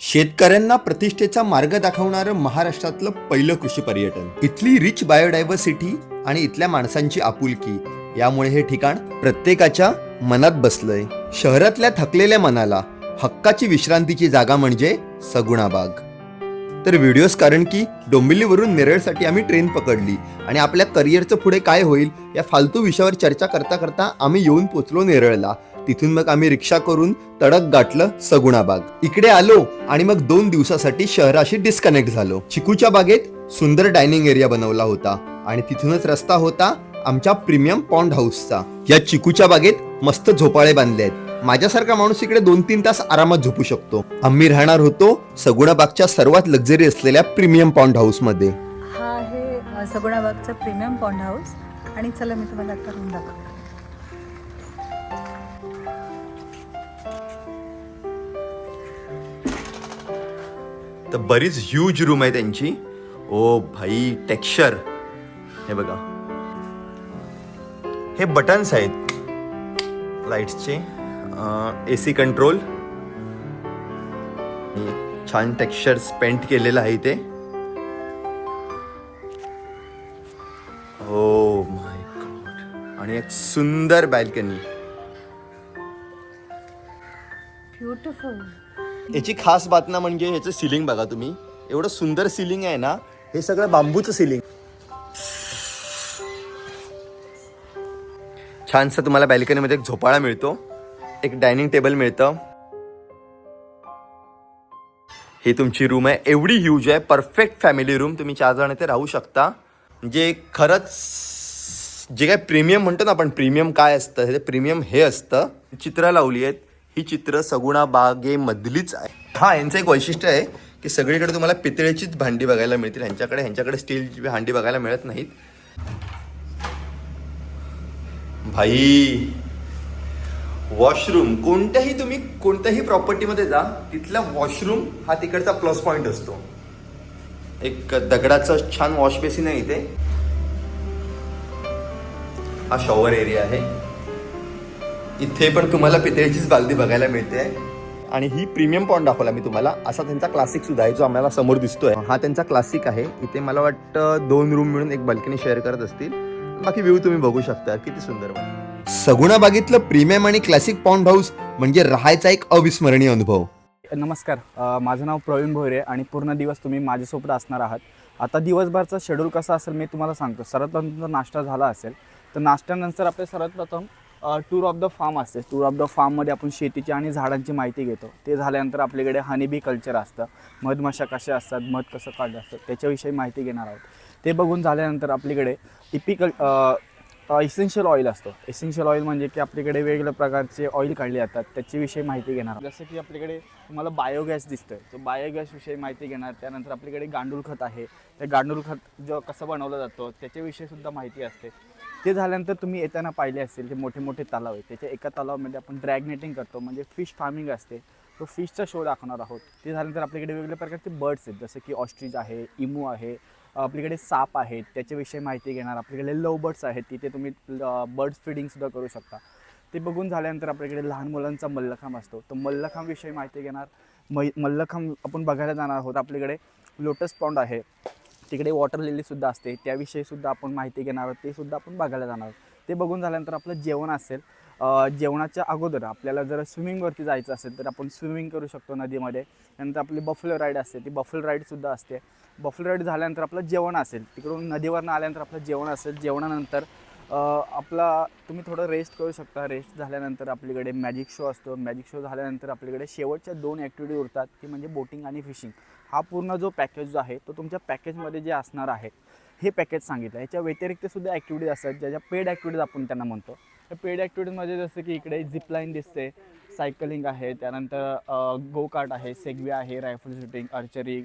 शेतकऱ्यांना प्रतिष्ठेचा मार्ग दाखवणारं महाराष्ट्रातलं पहिलं कृषी पर्यटन. इथली रिच बायोडायव्हर्सिटी आणि इथल्या माणसांची आपुलकी यामुळे हे ठिकाण प्रत्येकाच्या मनात बसलंय. शहरातल्या थकलेल्या मनाला हक्काची विश्रांतीची जागा म्हणजे सगुणाबाग तर व्हिडिओज कारण की डोंबिवलीवरून नेरळसाठी आम्ही ट्रेन पकडली आणि आपल्या करिअरचं पुढे काय होईल या फालतू विषयावर चर्चा करता करता आम्ही येऊन पोचलो नेरळला. तिथून मग आम्ही रिक्षा करून तडक गाठलं सगुणाबाग इकडे आलो आणि मग दोन दिवसासाठी शहराशी डिस्कनेक्ट झालो. चिकूच्या बागेत सुंदर डायनिंग एरिया बनवला होता आणि तिथूनच रस्ता होता आमच्या प्रीमियम पॉन्ड हाऊसचा या चिकूच्या बागेत मस्त झोपाळे बांधले आहेत. माझ्यासारखा माणूस इकडे दोन तीन तास आरामात झोपू शकतो. आम्ही राहणार होतो सगुणाबागच्या सर्वात लक्झरी असलेल्या प्रीमियम पॉन्ड हाऊसमध्ये. हा आहे सगुणाबागचा प्रीमियम पॉन्ड हाऊस आणि चला मी तुम्हाला आता रूम तर बरीच ह्यूज रूम आहे त्यांची. ओ भाई टेक्स्चर हे बघा. हे बटन्स आहेत. लाईट्सचे ए सी कंट्रोल छान टेक्स्चर पेंट केलेलं आहे इथे. ओ माय गॉड आणि एक सुंदर बॅल्कनी ब्युटिफुल याची खास बातम्या म्हणजे ह्याचं सिलिंग बघा तुम्ही. एवढं सुंदर सिलिंग आहे ना हे सगळं बांबूचं सिलिंग छानसा तुम्हाला बॅल्कनीमध्ये एक झोपाळा मिळतो. एक डायनिंग टेबल मिळतं. ही तुमची रूम आहे. एवढी ह्यूज आहे. परफेक्ट फॅमिली रूम तुम्ही चार जण इथे राहू शकता. म्हणजे खरंच जे काय प्रीमियम म्हणतो ना आपण प्रीमियम काय असतं? हे प्रीमियम हे असतं. चित्र लावली आहेत. ही चित्र सगुणा बागेमधलीच आहे. हा यांचं एक वैशिष्ट्य आहे की सगळीकडे तुम्हाला पितळेचीच भांडी बघायला मिळतील. ह्यांच्याकडे ह्यांच्याकडे स्टीलची भांडी बघायला मिळत नाहीत. भाई वॉशरूम कोणत्याही तुम्ही कोणत्याही प्रॉपर्टीमध्ये जा तिथला वॉशरूम हा तिकडचा प्लस पॉईंट असतो. एक दगडाचं छान वॉश बेसिन आहे इथे. हा शॉवर एरिया आहे. इथे पण तुम्हाला पितळेचीच बालदी बघायला मिळते. आणि ही प्रीमियम पॉइंट दाखवला मी तुम्हाला. असा त्यांचा क्लासिक सुद्धा आहे जो आम्हाला समोर दिसतोय. हा त्यांचा क्लासिक आहे. इथे मला वाटतं दोन रूम मिळून एक बाल्कनी शेअर करत असतील. बाकी व्ह्यू तुम्ही बघू शकता. किती सुंदर सगुणा बागेतलं प्रीमियम आणि क्लासिक पॉन्ड हाऊस म्हणजे राहायचा एक अविस्मरणीय अनुभव. नमस्कार. माझं नाव प्रवीण भोयरे आणि पूर्ण दिवस तुम्ही माझ्यासोबत असणार आहात. आता दिवसभरचा शेड्यूल कसा असेल मी तुम्हाला सांगतो. सर्वप्रथम तुमचा नाश्ता झाला असेल. तर नाश्त्यानंतर आपले सर्वप्रथम टूर ऑफ द फार्म असते. टूर ऑफ द फार्ममध्ये आपण शेतीची आणि झाडांची माहिती घेतो. ते झाल्यानंतर आपल्याकडे हनीबी कल्चर असतं. मधमाशा कशा असतात मध कसं काढलं असतं त्याच्याविषयी माहिती घेणार आहोत. ते बघून झाल्यानंतर आपल्याकडे इपिकल इसेन्शियल ऑइल असतो. इसेन्शियल ऑइल म्हणजे की आपल्याकडे वेगवेगळ्या प्रकारचे ऑइल काढले जातात. त्याच्याविषयी माहिती घेणार जसं की आपल्याकडे तुम्हाला बायोगॅस दिसतं आहे तो बायोगॅसविषयी माहिती घेणार. त्यानंतर आपल्याकडे गांडूळ खत आहे. ते गांडूळ खत जो कसं बनवलं जातो त्याच्याविषयी सुद्धा माहिती असते. ते झाल्यानंतर तुम्ही येताना पाहिले असेल ते मोठे मोठे तलाव आहेत. त्याच्या एका तलावामध्ये आपण ड्रॅग नेटिंग करतो. म्हणजे फिश फार्मिंग असते. तो फिशचा शो दाखवणार आहोत. ते झाल्यानंतर आपल्याकडे वेगवेगळ्या प्रकारचे बर्ड्स आहेत. जसं की ऑस्ट्रिज आहे इमू आहे आपल्याकडे साप आहेत. त्याच्याविषयी माहिती घेणार. आपल्याकडे लव बर्ड्स आहेत. तिथे तुम्ही बर्ड्स फिडिंगसुद्धा करू शकता. ते बघून झाल्यानंतर आपल्याकडे लहान मुलांचा मल्लखांब असतो. तो मल्लखांबविषयी माहिती घेणार. मै मल्लखांब आपण बघायला जाणार आहोत. आपल्याकडे लोटस पॉन्ड आहे. तिकडे वॉटर लिलीसुद्धा असते त्याविषयीसुद्धा आपण माहिती घेणार आहोत ते सुद्धा आपण बघायला जाणार आहोत. ते बघून झाल्यानंतर आपलं जेवण असेल जेवणाच्या अगोदर आपल्याला जर स्विमिंगवरती जायचं असेल तर आपण स्विमिंग करू शकतो नदीमध्ये. त्यानंतर आपली बफलो राईड असते ती बफल राईडसुद्धा असते. बफल राईड झाल्यानंतर आपलं जेवण असेल तिकडून नदीवरनं आल्यानंतर आपलं जेवण असेल जेवणानंतर आपला तुम्ही थोडं रेस्ट करू शकता. रेस्ट झाल्यानंतर आपल्याकडे मॅजिक शो असतो. मॅजिक शो झाल्यानंतर आपल्याकडे शेवटच्या दोन ॲक्टिव्हिटी उरतात ती म्हणजे बोटिंग आणि फिशिंग हा पूर्ण जो पॅकेज जो आहे तो तुमच्या पॅकेजमध्ये जे असणार आहे हे पॅकेज सांगितलं. याच्या व्यतिरिक्त सुद्धा ॲक्टिव्हिटीज असतात ज्याच्या पेड ॲक्टिव्हिटीज आपण त्यांना म्हणतो. त्या पेड ॲक्टिव्हिटीजमध्ये जसं की इकडे झिपलाईन दिसते सायकलिंग आहे त्यानंतर गो कार्ट आहे सेगवे आहे rifle shooting archery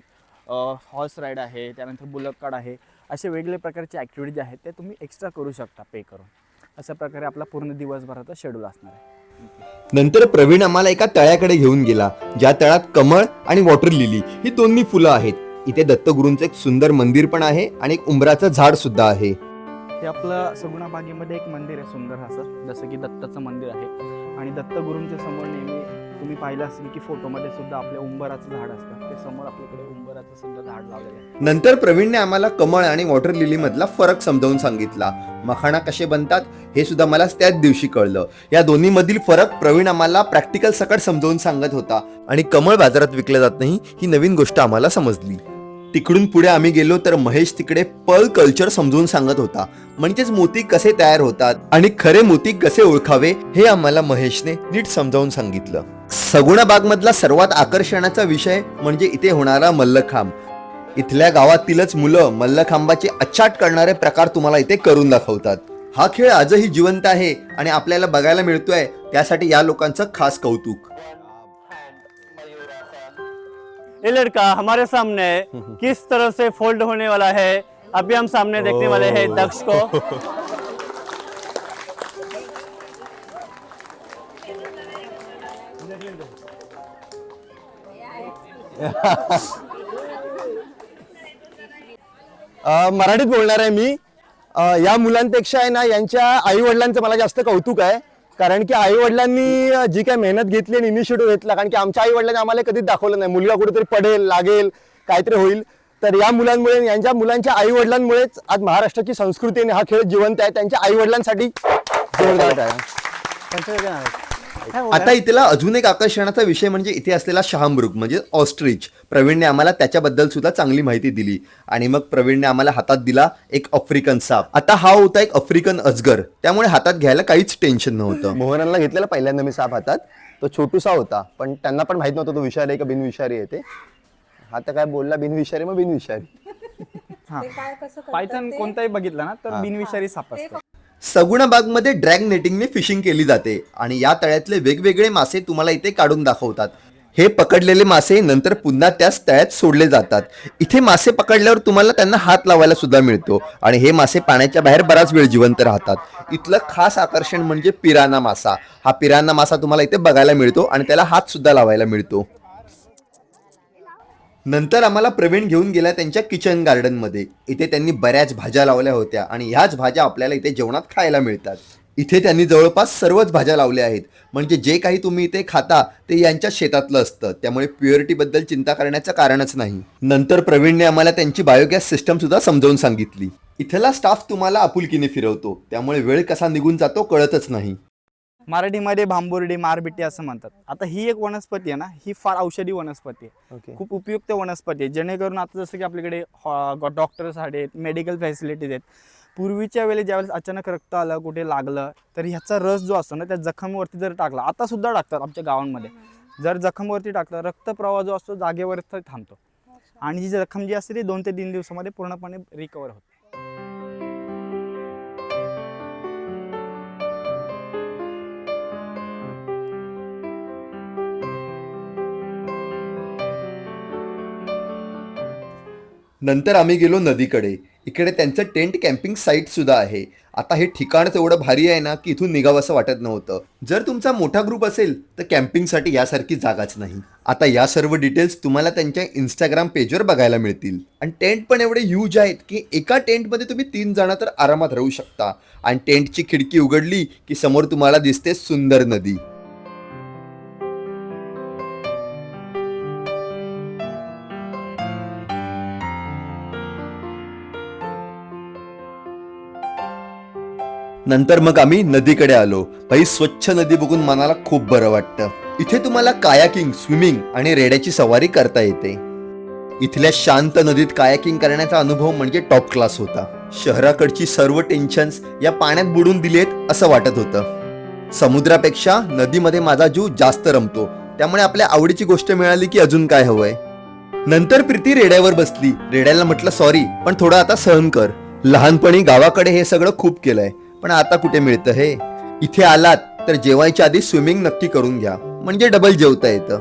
horse ride आहे त्यानंतर बुलक कार्ड आहे. असे वेगवेगळे प्रकारचे ॲक्टिव्हिटी जे आहेत ते तुम्ही एक्स्ट्रा करू शकता पे करून. अशा प्रकारे आपला पूर्ण दिवसभराचा शेड्यूल असणार आहे. नंतर प्रवीण आम्हाला एका तळ्याकडे घेऊन गेला ज्या तळ्यात कमळ आणि वॉटर लिली ही दोन्ही फुलं आहेत. इथे दत्तगुरूंचं एक सुंदर मंदिर पण आहे आणि एक उंबराचं झाड सुद्धा आहे. हे आपलं सगुणा बागेमध्ये एक मंदिर आहे सुंदर असं जसं की दत्ताचं मंदिर आहे. आणि दत्तगुरूंच्या समोर नेहमी तुम्ही पाहिलं असेल की फोटोमध्ये सुद्धा आपल्या उंबराचं झाड असतं. ते समोर आपल्याकडे उंबराचं सुद्धा झाड लावलेलं आहे. नंतर प्रवीणने आम्हाला कमळ आणि वॉटर लिली मधला फरक समजावून सांगितला. मखाणा कसे बनतात हे सुद्धा मला त्याच दिवशी कळलं. या दोन्ही मधील फरक प्रवीण आम्हाला प्रॅक्टिकल सकट समजावून सांगत होता. आणि कमळ बाजारात विकलं जात नाही ही नवीन गोष्ट आम्हाला समजली. तिकडून पुढे आम्ही गेलो तर महेश तिकडे पर्ल कल्चर समजून सांगत होता. म्हणजेच मोती कसे तयार होतात आणि खरे मोती कसे ओळखावे हे आम्हाला महेशने नीट समजावून सांगितलं. सगुणा बाग मधला सर्वात आकर्षणाचा विषय म्हणजे इथे होणारा मल्लखांब. इथल्या गावातीलच मुलं मल्लखांबाचे अच्चाट करणारे प्रकार तुम्हाला इथे करून दाखवतात. हा खेळ आजही जिवंत आहे आणि आपल्याला बघायला मिळतोय त्यासाठी या लोकांचं खास कौतुक. ये लड़का हमारे सामने किस तरह से फोल्ड होने वाला है? अभी हम सामने देखने वाले हैं दक्ष को। मराठीत बोलणार आहे मी. या मुलांपेक्षा आहे ना यांच्या आई वडिलांचं मला जास्त कौतुक आहे. कारण की आई वडिलांनी जी काय मेहनत घेतली आणि इनिशिएटिव्ह घेतला कारण की आमच्या आई वडिलांनी आम्हाला कधीच दाखवलं नाही. मुलगा कुठेतरी पडेल लागेल काहीतरी होईल. तर या मुलांमुळे यांच्या मुलांच्या आई वडिलांमुळेच आज महाराष्ट्राची संस्कृती आणि हा खेळ जिवंत आहे. त्यांच्या आई वडिलांसाठी जोरदार आहे? आता इथला अजून एक आकर्षणाचा विषय म्हणजे इथे असलेला शहामृग म्हणजे ऑस्ट्रिच. प्रवीणने आम्हाला त्याच्याबद्दल सुद्धा चांगली माहिती दिली आणि मग प्रवीणने आम्हाला हातात दिला एक आफ्रिकन साप. आता हा होता एक आफ्रिकन अजगर. त्यामुळे हातात घ्यायला काहीच टेन्शन नव्हतं. मोहनला घेतलेला पहिल्यांदा मी साप हातात. तो छोटूसा होता पण त्यांना पण माहीत नव्हतं तो विषारी आहे का बिनविषारी आहे ते. हा तर काय बोलला बिनविषारी मग बिनविषारी. हा. ते काय कसं करतात पायथन ते? कोणताही बघितलं ना तर बिनविषारी साप असतं. सगुणा बागमध्ये ड्रॅग नेटिंगने फिशिंग केली जाते आणि या तळ्यातले वेगवेगळे मासे तुम्हाला इथे काढून दाखवतात. हे पकडलेले मासे नंतर पुन्हा त्याच तळ्यात सोडले जातात. इथे मासे पकडल्यावर तुम्हाला त्यांना हात लावायला सुद्धा मिळतो आणि हे मासे पाण्याच्या बाहेर बराच वेळ जिवंत राहतात. इथलं खास आकर्षण म्हणजे पिराना मासा. हा पिराना मासा तुम्हाला इथे बघायला मिळतो आणि त्याला हात सुद्धा लावायला मिळतो. नंतर आम्हाला प्रवीण घेऊन गेला त्यांच्या किचन गार्डनमध्ये इथे त्यांनी बऱ्याच भाज्या लावल्या होत्या आणि ह्याच भाज्या आपल्याला इथे जेवणात खायला मिळतात. इथे त्यांनी जवळपास सर्वच भाज्या लावल्या आहेत. म्हणजे जे काही तुम्ही इथे खाता ते यांच्या शेतातलं असतं. त्यामुळे प्युअरिटीबद्दल चिंता करण्याचं कारणच नाही. नंतर प्रवीणने आम्हाला त्यांची बायोगॅस सिस्टम सुद्धा समजावून सांगितली. इथला स्टाफ तुम्हाला आपुलकीने फिरवतो. त्यामुळे वेळ कसा निघून जातो कळतच नाही. मराठीमध्ये भांबुर्डी मारबिटी असं म्हणतात. आता ही एक वनस्पती आहे ना ही फार औषधी वनस्पती आहे. खूप उपयुक्त वनस्पती आहे. जेणेकरून आता जसं की आपल्याकडे डॉक्टर्स आहेत मेडिकल फॅसिलिटीज आहेत. पूर्वीच्या वेळी ज्यावेळेस अचानक रक्त आलं कुठे लागलं तर ह्याचा रस जो असतो ना त्या जखमवरती जर टाकला आता सुद्धा टाकतात आमच्या गावांमध्ये. जर जखमवरती टाकलं रक्तप्रवाह जो असतो जागेवरच थांबतो. आणि जी जखम जी असते ती दोन ते तीन दिवसामध्ये पूर्णपणे रिकवर होते. नंतर आम्ही गेलो नदीकडे. इकडे त्यांचं टेंट कॅम्पिंग साईट सुद्धा आहे. आता हे ठिकाणच एवढं भारी आहे ना की इथून निघावं असं वाटत नव्हतं. जर तुमचा मोठा ग्रुप असेल तर कॅम्पिंगसाठी यासारखी जागाच नाही. आता या सर्व डिटेल्स तुम्हाला त्यांच्या इंस्टाग्राम पेजवर बघायला मिळतील. आणि टेंट पण एवढे ह्यूज आहेत की एका टेंटमध्ये तुम्ही तीन जण तर आरामात राहू शकता. आणि टेंटची खिडकी उघडली की समोर तुम्हाला दिसते सुंदर नदी. नंतर मग आम्ही नदीकडे आलो. भाई स्वच्छ नदी बघून मनाला खूप बरं वाटतं. इथे तुम्हाला कायाकिंग स्विमिंग आणि रेड्याची सवारी करता येते. इथल्या शांत नदीत कायाकिंग करण्याचा अनुभव म्हणजे टॉप क्लास होता. शहराकडची सर्व टेन्शन्स या पाण्यात बुडून दिलेत असं वाटत होतं. समुद्रापेक्षा नदीमध्ये माझा जीव जास्त रमतो. त्यामुळे आपल्या आवडीची गोष्ट मिळाली की अजून काय हवंय? नंतर प्रीती रेड्यावर बसली. रेड्याला म्हटलं सॉरी पण थोडं आता सहन कर. लहानपणी गावाकडे हे सगळं खूप केलंय. पण आता कुठे मिळतं हे? इथे आलात तर जेवायच्या आधी स्विमिंग नक्की करून घ्या. म्हणजे डबल जेवता येतं.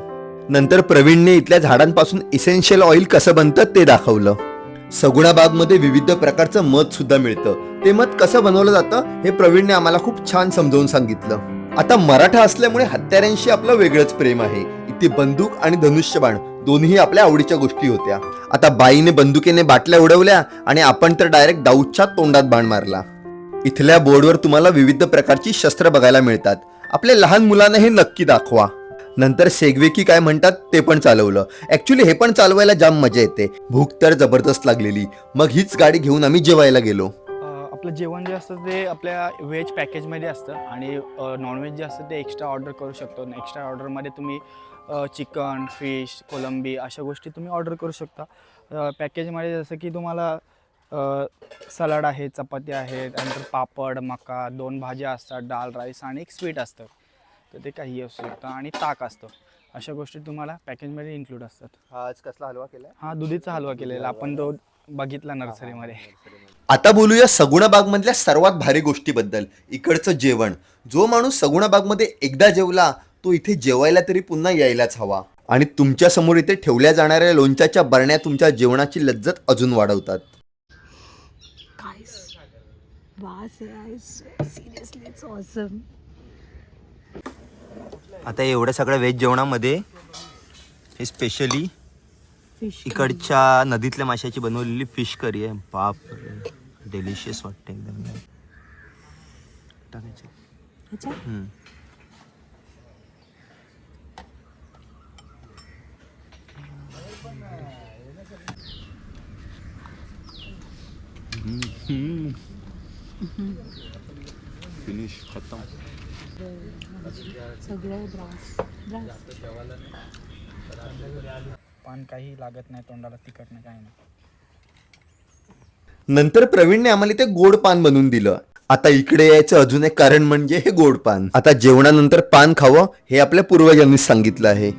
नंतर प्रवीणने इथल्या झाडांपासून इसेन्शियल ऑइल कसं बनतं ते दाखवलं. सगुणा बागमध्ये विविध प्रकारचं मध सुद्धा मिळतं. ते मध कसं बनवलं जातं हे प्रवीणने आम्हाला खूप छान समजावून सांगितलं. आता मराठा असल्यामुळे हत्याऱ्यांशी आपलं वेगळंच प्रेम आहे. इथे बंदूक आणि धनुष्यबाण दोन्ही आपल्या आवडीच्या गोष्टी होत्या. आता बाईने बंदुकीने बाटल्या उडवल्या आणि आपण तर डायरेक्ट दाऊदच्या तोंडात बाण मारला. इथल्या बोर्डवर तुम्हाला विविध प्रकारची शस्त्र बघायला मिळतात. आपल्या लहान मुलांना हे नक्की दाखवा. नंतर सेगवे की काय म्हणतात ते पण चालवलं. ऍक्च्युली हे पण चालवायला जाम मजा येते. भूक तर जबरदस्त लागलेली. मग हीच गाडी घेऊन आम्ही जेवायला गेलो. आपलं जेवण जे असतं ते आपल्या व्हेज पॅकेजमध्ये असतं आणि नॉनव्हेज जे असतं ते एक्स्ट्रा ऑर्डर करू शकतो. एक्स्ट्रा ऑर्डरमध्ये तुम्ही चिकन फिश कोलंबी अशा गोष्टी तुम्ही ऑर्डर करू शकता. पॅकेजमध्ये जसं की तुम्हाला सलाड आहे चपाती आहे त्यानंतर पापड मका दोन भाज्या असतात डाळ राईस आणि एक स्वीट असतं. तर ते काही असू शकतं आणि ताक असतं. अशा गोष्टी तुम्हाला पॅकेजमध्ये इन्क्लूड असतात. आज कसला हलवा केलाय? हा दुधीचा हलवा केलेला आपण तो बघितला नर्सरीमध्ये. आता बोलूया सगुणा बाग मधल्या सर्वात भारी गोष्टीबद्दल इकडचं जेवण. जो माणूस सगुणा बागमध्ये एकदा जेवला तो इथे जेवायला तरी पुन्हा यायलाच हवा. आणि तुमच्यासमोर इथे ठेवल्या जाणाऱ्या लोणच्याच्या बरण्या तुमच्या जेवणाची लज्जत अजून वाढवतात. वास आहे. सिरियसली इट्स ऑसम आता एवढ्या सगळ्या व्हेज जेवणामध्ये हे स्पेशली इकडच्या नदीतल्या माशाची बनवलेली फिश करी आहे. बाप डेलिशियस वाटते एकदम. टाकायचे. सगळं ब्रास पान काही लागत नाही तोंडाला तिखट नाही काही नाही. नंतर प्रवीणने आम्हाला ते गोड पान बनवून दिलं. आता इकडे यायचं अजून एक कारण म्हणजे हे गोड पान. आता जेवणानंतर पान खावं हे आपल्या पूर्वजांनी सांगितलं आहे.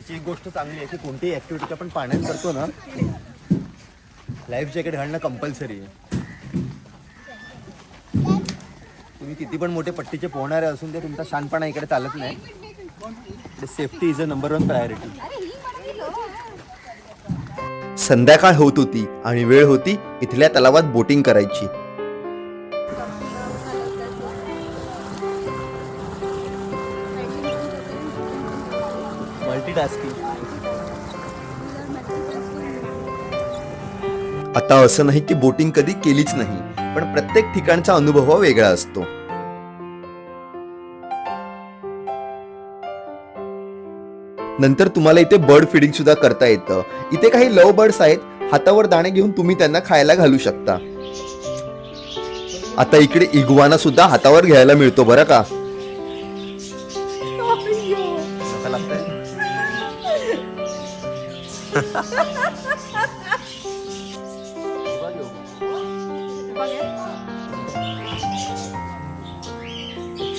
इकडची एक गोष्ट चांगली आहे की कोणतीही ऍक्टिव्हिटी आपण पाण्यात करतो ना लाईफ जॅकेट घालणं कंपल्सरी आहे. तुम्ही किती पण मोठे पट्टीचे पोहणारे असून ते तुमचा शानपणा इकडे चालत नाही. Safety is a number one priority संध्याकाळ होत होती आणि वेळ होती इथल्या तलावात बोटिंग करायची. मल्टीटास्किंग आता असं नाही की बोटिंग कधी केलीच नाही पण प्रत्येक ठिकाणचा अनुभव हा वेगळा असतो. नंतर तुम्हाला इथे बर्ड फिडिंग सुद्धा करता येतं. इथे काही लव बर्ड्स आहेत हातावर दाणे घेऊन तुम्ही त्यांना खायला घालू शकता. आता इकडे इगवाना सुद्धा हातावर घ्यायला मिळतो बरं का?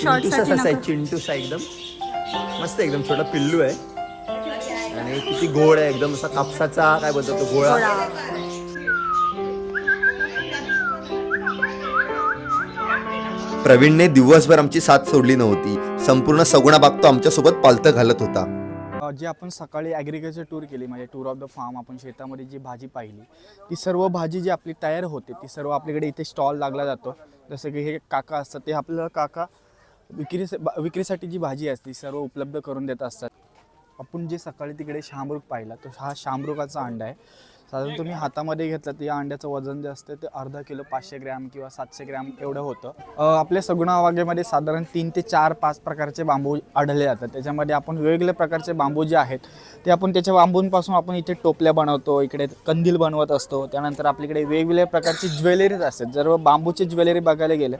चिंटूसाच आहे चिंटूसा एकदम मस्त एकदम छोटा पिल्लू आहे. आणि किती गोड आहे एकदम असा कापसाचा काय बोलतो तो गोळा. प्रवीणने दिवसभर आमची साथ सोडली नव्हती. संपूर्ण सगुणा बाग तो आमच्यासोबत पालतं घालत होता. जे आपण सकाळी ॲग्रिकल्चर टूर केली म्हणजे टूर ऑफ द फार्म आपण शेतामध्ये जी भाजी पाहिली ती सर्व भाजी जी आपली तयार होते ती सर्व आपल्याकडे इथे स्टॉल लागला जातो. जसं की हे काका असतात ते आपलं काका विक्री विक्रीसाठी जी भाजी असते सर्व उपलब्ध करून देत असतात. आपण जे सकाळी तिकडे शामरुख पाहिला तो हा शामरुखाचा अंडा आहे. साधारण तुम्ही हातामध्ये घेतला तर या अंड्याचं वजन जे असतं ते अर्धा किलो पाचशे ग्रॅम किंवा सातशे ग्रॅम एवढं होतं. आपल्या सगुणा वाघेमध्ये साधारण तीन ते चार पाच प्रकारचे बांबू आढळले जातात. त्याच्यामध्ये आपण वेगवेगळ्या प्रकारचे बांबू जे आहेत ते आपण त्याच्या बांबूंपासून आपण इथे टोपल्या बनवतो इकडे कंदील बनवत असतो त्यानंतर आपल्याकडे वेगवेगळ्या प्रकारची ज्वेलरीज असतात. जर बांबूची ज्वेलरी बघायला गेलं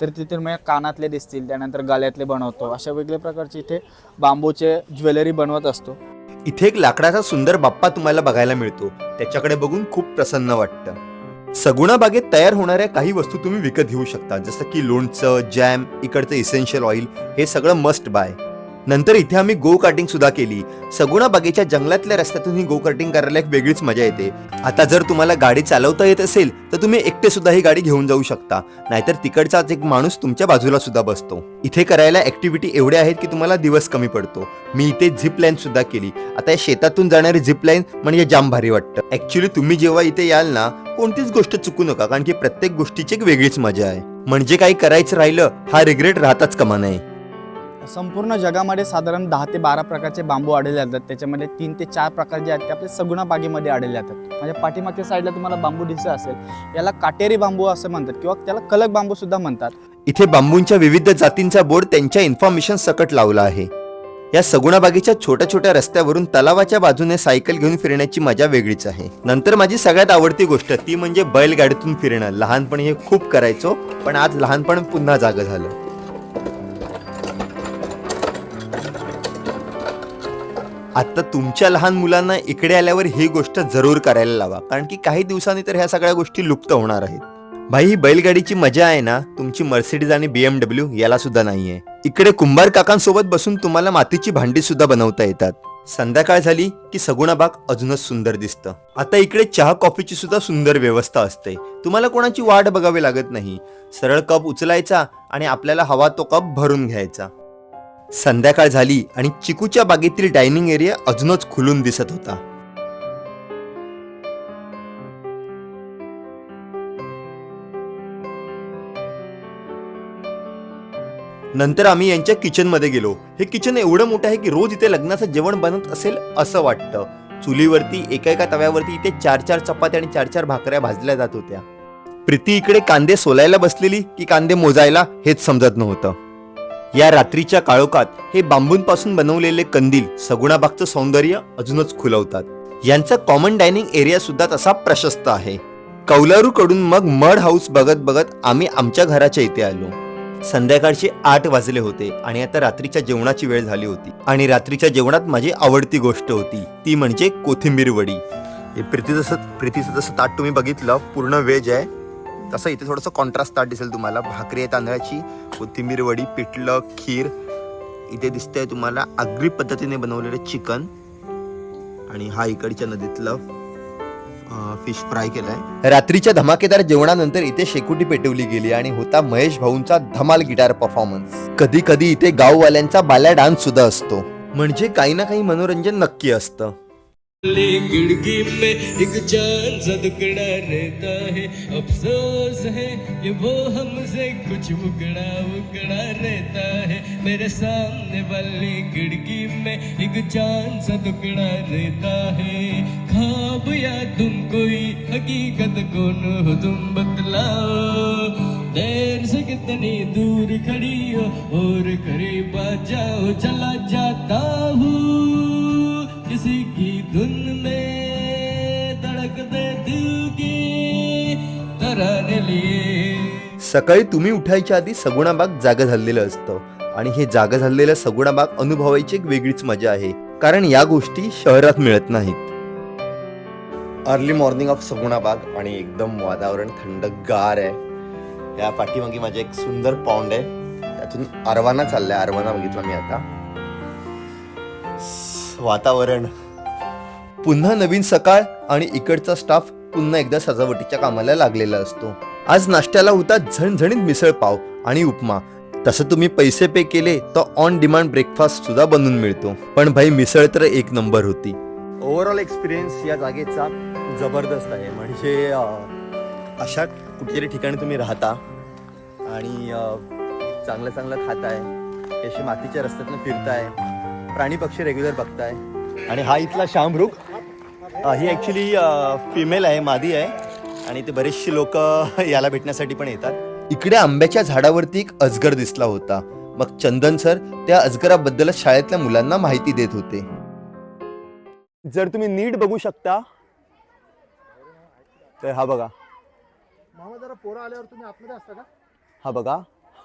तर तिथे मग कानातले दिसतील त्यानंतर गळ्यातले बनवतो. अशा वेगवेगळ्या प्रकारचे इथे बांबूचे ज्वेलरी बनवत असतो. इथे एक लाकडाचा सुंदर बाप्पा तुम्हाला बघायला मिळतो. त्याच्याकडे बघून खूप प्रसन्न वाटतं. सगुणा बागेत तयार होणाऱ्या काही वस्तू तुम्ही विकत घेऊ शकता. जसं की लोणचं जॅम इकडचं इसेन्शियल ऑइल हे सगळं मस्ट बाय नंतर इथे आम्ही गो कार्टिंग सुद्धा केली. सगुणा बागेच्या जंगलातल्या रस्त्यातून ही गो कार्टिंग करायला एक वेगळीच मजा येते. आता जर तुम्हाला गाडी चालवता येत असेल तर तुम्ही एकटे सुद्धा ही गाडी घेऊन जाऊ शकता. नाहीतर तिकडचाच एक माणूस तुमच्या बाजूला सुद्धा बसतो. इथे करायला ऍक्टिव्हिटी एवढ्या आहेत की तुम्हाला दिवस कमी पडतो. मी इथे झिप लाईन सुद्धा केली. आता या शेतातून जाणारी झिप लाईन म्हणजे जाम भारी वाटतं. ऍक्च्युली तुम्ही जेव्हा इथे याल ना कोणतीच गोष्ट चुकू नका कारण की प्रत्येक गोष्टीची एक वेगळीच मजा आहे. म्हणजे काही करायचं राहिलं हा रिग्रेट राहताच कमा नाही. संपूर्ण जगामध्ये साधारण दहा ते बारा प्रकारचे बांबू आढळले जातात. त्याच्यामध्ये तीन ते चार प्रकार जे आहेत ते आपल्या सगुणा बागेमध्ये आढळले जातात. म्हणजे पाठीमागच्या साईडला तुम्हाला बांबू दिसत असेल याला काटेरी बांबू असं म्हणतात किंवा त्याला कलक बांबू सुद्धा म्हणतात. इथे बांबूंच्या विविध जातींचा बोर्ड त्यांच्या इन्फॉर्मेशन सकट लावला आहे. या सगुणा बागेच्या छोट्या छोट्या रस्त्यावरून तलावाच्या बाजूने सायकल घेऊन फिरण्याची मजा वेगळीच आहे. नंतर माझी सगळ्यात आवडती गोष्ट ती म्हणजे बैलगाडीतून फिरणं. लहानपणी हे खूप करायचो पण आज लहानपण पुन्हा जागं झालं. आता तुमच्या लहान मुलांना इकडे आल्यावर ही गोष्ट जरूर करायला लावा. कारण की काही दिवसांनी तर ह्या सगळ्या गोष्टी लुप्त होणार आहेत. भाई ही बैलगाडीची मजा आहे ना तुमची मर्सिडीज आणि बीएमडब्ल्यू याला सुद्धा नाहीये. इकडे कुंभार काकांसोबत बसून तुम्हाला मातीची भांडी सुद्धा बनवता येतात. संध्याकाळ झाली की सगुणा बाग अजूनच सुंदर दिसतं. आता इकडे चहा कॉफीची सुद्धा सुंदर व्यवस्था असते. तुम्हाला कोणाची वाट बघावी लागत नाही. सरळ कप उचलायचा आणि आपल्याला हवा तो कप भरून घ्यायचा. संध्याकाळ झाली आणि चिकूच्या बागेतील डायनिंग एरिया अजूनच खुलून दिसत होता. नंतर आम्ही यांच्या किचनमध्ये गेलो. हे किचन एवढं मोठं आहे की रोज इथे लग्नाचं जेवण बनत असेल असं वाटतं. चुलीवरती एका एका तव्यावरती इथे चार चार चपात्या आणि चार चार भाकऱ्या भाजल्या जात होत्या. प्रीती इकडे कांदे सोलायला बसलेली की कांदे मोजायला हेच समजत नव्हतं. या रात्रीच्या काळोखात हे बांबूंपासून बनवलेले कंदील सगुणाबागचं सौंदर्य अजूनच खुलवतात. यांचा कॉमन डायनिंग एरिया सुद्धा तसा प्रशस्त आहे. कौलारू कडून मग मड हाऊस बघत बघत आम्ही आमच्या घराच्या इथे आलो. संध्याकाळचे आठ वाजले होते आणि आता रात्रीच्या जेवणाची वेळ झाली होती. आणि रात्रीच्या जेवणात माझी आवडती गोष्ट होती ती म्हणजे कोथिंबीर वडी. हे प्रीती जसं प्रीतीचं जसं ताट तुम्ही बघितलं पूर्ण व्हेज आहे. तसं इथे थोडंसं कॉन्ट्रास्ट ताट दिसेल तुम्हाला. भाकरी आहे तांदळाची कोथिंबीर वडी पिठलं खीर. इथे दिसतंय तुम्हाला आगरी पद्धतीने बनवलेलं चिकन. आणि हा इकडच्या नदीतलं फिश फ्राय केलाय. रात्रीच्या धमाकेदार जेवणानंतर इथे शेकोटी पेटवली गेली आणि होता महेश भाऊंचा धमाल गिटार परफॉर्मन्स कधी कधी इथे गाववाल्यांचा बाल्या डान्स सुद्धा असतो. म्हणजे काही ना काही मनोरंजन नक्की असतं. खिड़की में एक चाँद सा दुकड़ा रहता है। अफसोस है कि वो हमसे कुछ मुकड़ा मुकड़ा रहता है। मेरे सामने वाली खिड़की में एक चाँद सा दुकड़ा रहता है। खाब या तुम कोई हकीकत कौन हो, तुम बतलाओ। देर से कितनी दूर खड़ी हो, और करीब जाओ, चला जाता हूँ। किसी की धुन में धड़कते दिल की तराने लिए। सकाळी तुम्ही उठायच्या आधी सगुणाबाग जागं झालेलं असतं. आणि हे जागं झालेलं सगुणाबाग अनुभवायची एक वेगळीच मजा आहे. कारण या गोष्टी शहरात मिळत नाहीत. अर्ली मॉर्निंग ऑफ सगुणाबाग आणि एकदम वातावरण थंडगार आहे. या पाठीमागे माझे एक सुंदर पॉन्ड आहे. त्यातून अरवाना चाललाय. अरवाना बघितला मी आता. वातावरण. पुन्हा नवीन सकाळ आणि इकडचा स्टाफ पुन्हा एकदा सजावटीच्या कामाला लागलेला असतो. आज नाश्त्याला होता झणझणीत मिसळ पाव आणि उपमा. तसं तुम्ही पैसे पे केले तर ऑन डिमांड ब्रेकफास्ट सुद्धा बनवून मिळतो. पण भाई मिसळ तर एक नंबर होती. ओव्हरऑल एक्सपिरियन्स या जागेचा जबरदस्त आहे. म्हणजे अशा कुठेतरी ठिकाणी तुम्ही राहता आणि चांगलं चांगलं खाताय अशी मातीच्या रस्त्यातनं फिरताय प्राणी पक्षी रेग्युलर बघताय. आणि हा इथला शामरुख. ही ॲक्च्युली फिमेल आहे मादी आहे. आणि ते बरेचसे लोक याला भेटण्यासाठी पण येतात. इकडे आंब्याच्या झाडावरती एक अजगर दिसला होता. मग चंदन सर त्या अजगराबद्दल शाळेतल्या मुलांना माहिती देत होते. जर तुम्ही नीट बघू शकता तर हा बघा. हा बघा.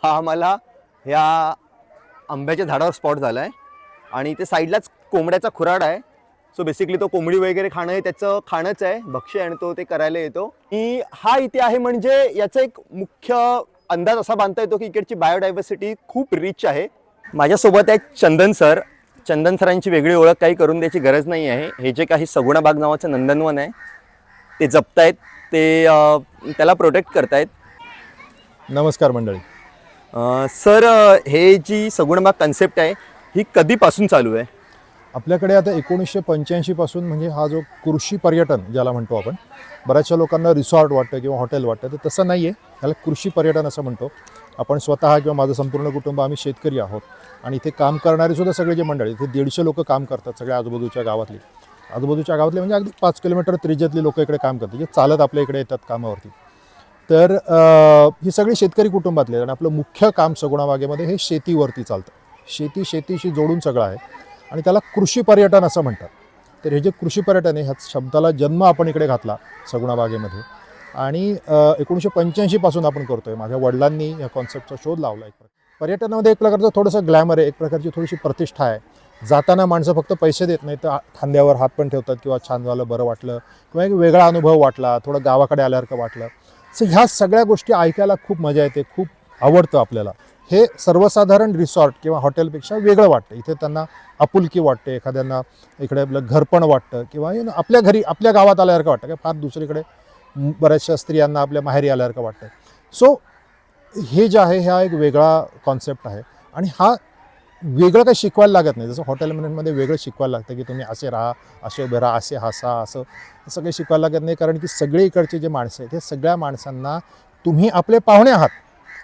हा आम्हाला ह्या आंब्याच्या झाडावर स्पॉट झालाय. आणि ते साईडलाच कोंबड्याचा खुराड आहे. सो बेसिकली तो कोंबडी वगैरे खाणं हे त्याचं खाणंच आहे. भक्ष्य आणि तो ते करायला येतो. आणि हा इथे आहे म्हणजे याचा एक मुख्य अंदाज असा बांधता येतो की इकडची बायोडायव्हर्सिटी खूप रिच आहे. माझ्यासोबत आहे चंदन सर. चंदन सरांची वेगळी ओळख काही करून द्यायची गरज नाही आहे. हे जे काही सगुणाबाग नावाचं नंदनवन आहे ते जपतायत. ते त्याला प्रोटेक्ट करतायत. नमस्कार मंडळी. सर हे जी सगुणबाग कन्सेप्ट आहे ही कधीपासून चालू आहे? आपल्याकडे आता एकोणीसशे पंच्याऐंशीपासून म्हणजे हा जो कृषी पर्यटन ज्याला म्हणतो आपण बऱ्याचशा लोकांना रिसॉर्ट वाटतं किंवा हॉटेल वाटतं. तर तसं नाही आहे त्याला कृषी पर्यटन असं म्हणतो. आपण स्वतः किंवा माझं संपूर्ण कुटुंब आम्ही शेतकरी आहोत. आणि इथे काम करणारे सुद्धा सगळे जे मंडळी इथे दीडशे लोक काम करतात सगळ्या आजूबाजूच्या गावातली. आजूबाजूच्या गावातले म्हणजे अगदी पाच किलोमीटर त्रिज्येतली लोक इकडे काम करतात जे चालत आपल्या इकडे येतात कामावरती. तर ही सगळी शेतकरी कुटुंबातले आहेत आणि आपलं मुख्य काम सगुणाबागेमध्ये हे शेतीवरती चालतं. शेती शेतीशी जोडून सगळं आहे. आणि त्याला कृषी पर्यटन असं म्हणतात. तर हे जे कृषी पर्यटन आहे ह्या शब्दाला जन्म आपण इकडे घातला सगुणाबागेमध्ये आणि एकोणीसशे पंच्याऐंशीपासून आपण करतो आहे माझ्या वडिलांनी या कॉन्सेप्टचा शोध लावला एक प्रकार पर्यटनामध्ये एक प्रकारचं थोडंसं ग्लॅमर आहे एक प्रकारची थोडीशी प्रतिष्ठा आहे. जाताना माणसं फक्त पैसे देत नाही तर खांद्यावर हात पण ठेवतात किंवा छान झालं बरं वाटलं किंवा एक वेगळा अनुभव वाटला थोडं गावाकडे आल्यासारखं वाटलं. सो ह्या सगळ्या गोष्टी ऐकायला खूप मजा येते खूप आवडतं आपल्याला. हे सर्वसाधारण रिसॉर्ट किंवा हॉटेलपेक्षा वेगळं वाटतं. इथे त्यांना आपुलकी वाटते एखाद्यांना इकडे आपलं घरपण वाटतं किंवा आपल्या घरी आपल्या गावात आल्यासारखं वाटतं. की फार दुसरीकडे बऱ्याचशा स्त्रियांना आपल्या माहेरी आल्यासारखं वाटतं. सो हे जे आहे हा एक वेगळा कॉन्सेप्ट आहे. आणि हा वेगळं काही शिकवायला लागत नाही. जसं हॉटेल मॅनेजमेंटमध्ये वेगळं शिकवायला लागतं की तुम्ही असे राहा असे उभे राहा असे हसा असं असं काही शिकवायला लागत नाही. कारण की सगळे इकडचे जे माणसं आहेत हे सगळ्या माणसांना तुम्ही आपले पाहुणे आहात.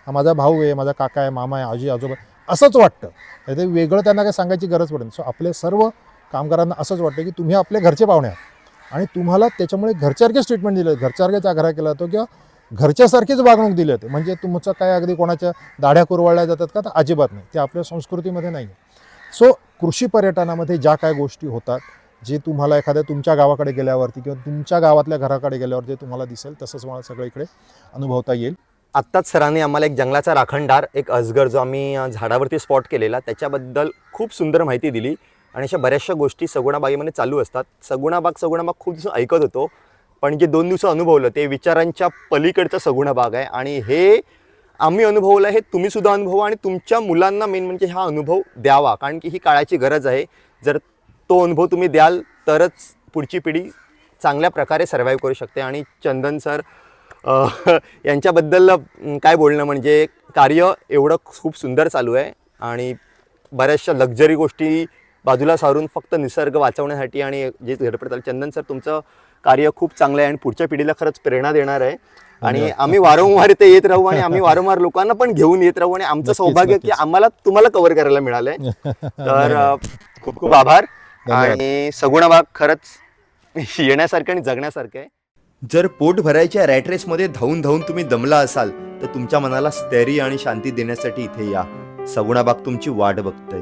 हा माझा भाऊ आहे माझा काका आहे मामा आहे आजी आजोबा असंच वाटतं. ते वेगळं त्यांना काही सांगायची गरज पडेल सो आपले सर्व कामगारांना असंच वाटतं की तुम्ही आपले घरचे पाहुणे आहात. आणि तुम्हाला त्याच्यामुळे घरच्यासारखेच ट्रीटमेंट दिलं घरच्यासारखेच आग्रह केला जातो किंवा घरच्यासारखीच वागणूक दिली जाते. म्हणजे तुमचं काय अगदी कोणाच्या दाढ्या कुरवाळल्या जातात का तर अजिबात नाही. ते आपल्या संस्कृतीमध्ये नाही आहे सो कृषी पर्यटनामध्ये ज्या काय गोष्टी होतात जे तुम्हाला एखाद्या तुमच्या गावाकडे गेल्यावरती किंवा तुमच्या गावातल्या घराकडे गेल्यावर जे तुम्हाला दिसेल तसंच मला सगळीकडे अनुभवता येईल. आत्ताच सरांनी आम्हाला एक जंगलाचा राखणदार एक अजगर जो आम्ही झाडावरती स्पॉट केलेला त्याच्याबद्दल खूप सुंदर माहिती दिली. आणि अशा बऱ्याचशा गोष्टी सगुणाबागेमध्ये चालू असतात. सगुणाबाग सगुणाबाग खूप दिवस ऐकत होतो. पण जे दोन दिवस अनुभवलं ते विचारांच्या पलीकडचं सगुणाबाग आहे. आणि हे आम्ही अनुभवलं हे तुम्हीसुद्धा अनुभवा आणि तुमच्या मुलांना मेन म्हणजे हा अनुभव द्यावा. कारण की ही काळाची गरज आहे. जर तो अनुभव तुम्ही द्याल तरच पुढची पिढी चांगल्या प्रकारे सर्वाईव्ह करू शकते. आणि चंदन सर यांच्याबद्दल काय बोलणं म्हणजे कार्य एवढं खूप सुंदर चालू आहे आणि बऱ्याचशा लक्झरी गोष्टी बाजूला सारून फक्त निसर्ग वाचवण्यासाठी आणि जे धडपड चालू चंदन सर तुमचं कार्य खूप चांगलं आहे आणि पुढच्या पिढीला खरंच प्रेरणा देणार आहे. आणि आम्ही वारंवार इथे येत राहू आणि आम्ही वारंवार लोकांना पण घेऊन येत राहू आणि आमचं सौभाग्य की. आम्हाला तुम्हाला कव्हर करायला मिळालंय. तर खूप खूप आभार. आणि सगुणाबाग खरंच येण्यासारखं आणि जगण्यासारखं आहे. जर पोट भरायच्या रॅटरेसमध्ये धावून धावून तुम्ही दमला असाल तर तुमच्या मनाला स्थैर्य आणि शांती देण्यासाठी इथे या. सगुणाबाग तुमची वाट बघतोय.